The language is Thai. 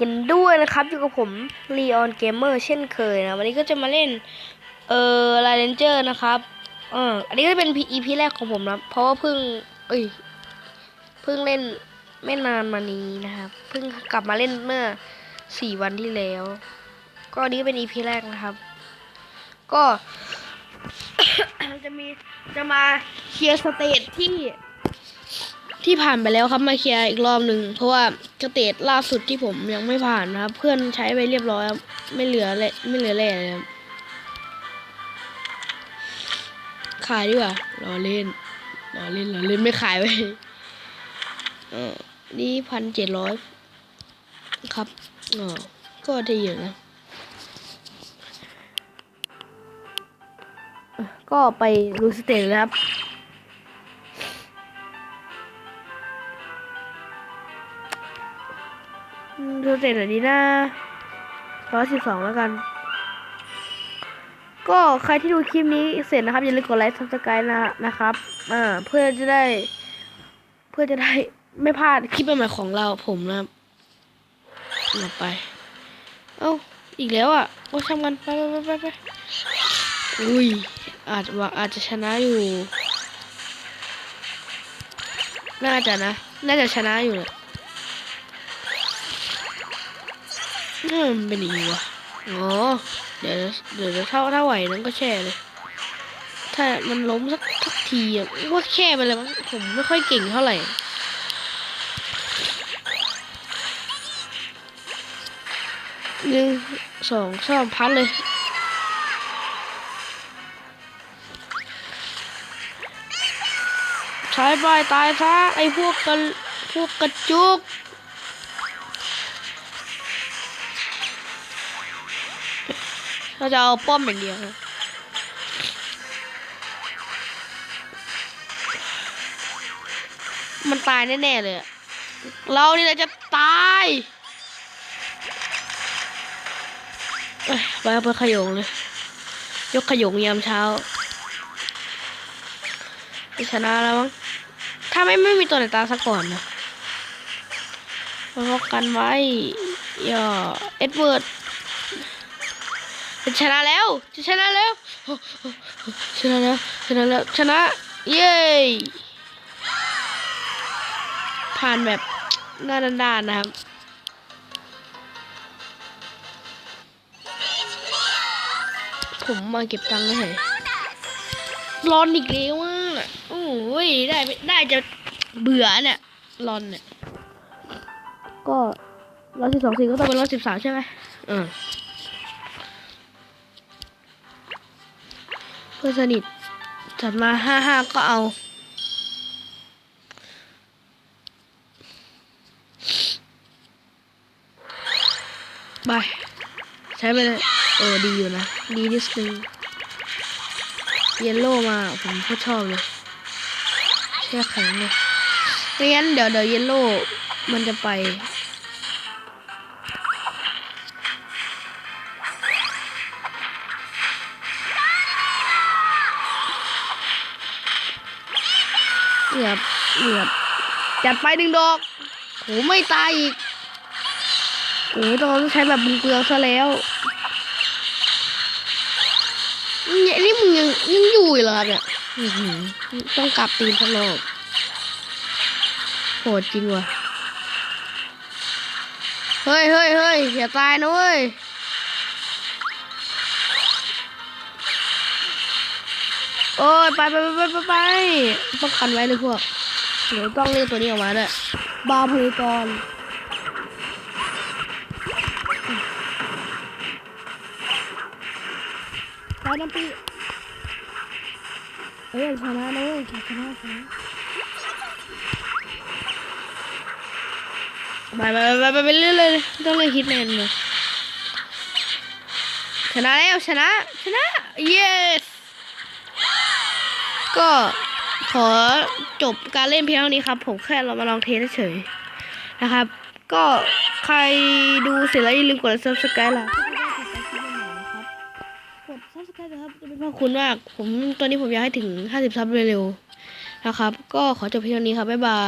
กันด้วยนะครับ อยู่กับผม Leon Gamer เช่นเคยนะวันนี้ก็จะมาเล่น เอ่อ l i เ e นเจอร์นะครับเอออันนี้ก็เป็น EP แรกของผมนะเพราะว่าเพิ่ง เอ้ยเพิ่งเล่นไม่นานมานี้นะครับเพิ่งกลับมาเล่นเมื่อสี่วันที่แล้ว ก็อันนี้เป็น EP แรกนะครับ ก็จะมีจะมาเคลียร์สเตจที่ ที่ผ่านไปแล้วครับมาเคลียร์อีกรอบหนึ่งเพราะว่าสเตจล่าสุดที่ผมยังไม่ผ่านนะครับ เพื่อนใช้ไปเรียบร้อยครับไม่เหลือเลยไม่เหลือแร่เลยครับขายดีกว่ารอเล่นรอเล่นรอเล่นไม่ขายไปเออนี่พันเจ็ดร้อยครับอ๋อก็ได้เยอะนะก็ไปดูสเตจเลยครับ อืมดูเสร็จหน่อยดีนะร้อยสิบสองแล้วกัน ก็ใครที่ดูคลิปนี้เสร็จนะครับ อย่าลืมกดไลค์ซับสไครต์นะนะครับอ่าเพื่อจะได้ เพื่อจะได้ไม่พลาดคลิปใหม่ๆของเราผมนะครับไป เอ้า อีกแล้วอะว่าทำกันไปไปไปไปอุ้ย อาจว่าอาจจะชนะอยู่ น่าจะนะ น่าจะชนะอยู่ ละนี่มันเป็นอีวะอ๋อเดี๋ยวเดี๋ยวถ้าถ้าไหวนั้นก็แช่เลย ถ้ามันล้มสักสักทีอะว่าแช่ไปเลยมั้งผมไม่ค่อยเก่งเท่าไหร่หนึ่งสองสามพันเลยใช้ไปตายซะไอ้พวกกระพวกกระจุก เราจะเอาป้อมอย่างเดียวมันตายแน่ๆเลย เรานี่แหละจะตายเอ้ยไปเอาไปขยงเลย ยกขยงยามเช้าชนะแล้วมั้ง ถ้าไม่ไม่มีตัวไหนตายซะก่อนนะเราก็กันไว้อย่าเอ็ดเวิร์ด ชนะแล้วจะชนะแล้วชนะแล้วชนะแล้วชนะ เย้ผ่านแบบหน้าด้านๆนะครับผมมาเก็บตังค์เฉยร้อนอีกแล้วอะโอ้ยได้ไม่ได้จะเบื่อเนี่ยร้อนเนี่ย ก็ร้อยสิบสองสี่ก็ต้องเป็นร้อยสิบสามใช่ไหมอืม พื่อนสนิทจัดมาห้าห้าก็เอา ไป ใช้ไปเลย เออ ดีอยู่นะ ดีนิดนึงเยลโล่มา ผมก็ชอบเลยแค่แข็งเลยไม่งั้นเดี๋ยวเดี๋ยวเยลโล่มันจะไป เหยียบเหยียบจัดไปหนึ่งดอกโหไม่ตายอีกโอ้ยตอนนั้ใช้แบบบุงเกลือซะแล้วเนี่ยนี่มึงยังยังอยู่อีกเหรอครับเนี่ยต้องกลับตีนพลอบโหดจริงว่ะ เฮ้ยเฮ้ยเฮ้ยอย่าตายนะเว้ย โอ้ยไปไปไปไปไปไปป้องกันไว้เลยพวกเดี๋ยวต้องเรียกตัวนี้ออกมาด้วยบาเพกอนไปน้ำปีเอ้ยชนะเลยชนะชนะไปไปไปไปไปเรื่อยเลยต้องเลยฮิตแมนเลยชนะแล้วชนะชนะ yes ก็ขอจบการเล่นเพียงเท่านี้ครับ ผมแค่เรามาลองเทสเฉยๆนะครับ ก็ใครดูเสร็จแล้วอย่าลืมกด subscribe ล่ะกด subscribe นะครับจะเป็นพระคุณมากผมตอนนี้ผมอยากให้ถึง 50 ซับเร็วๆนะครับ ก็ขอจบเพียงเท่านี้ครับ บ๊ายบาย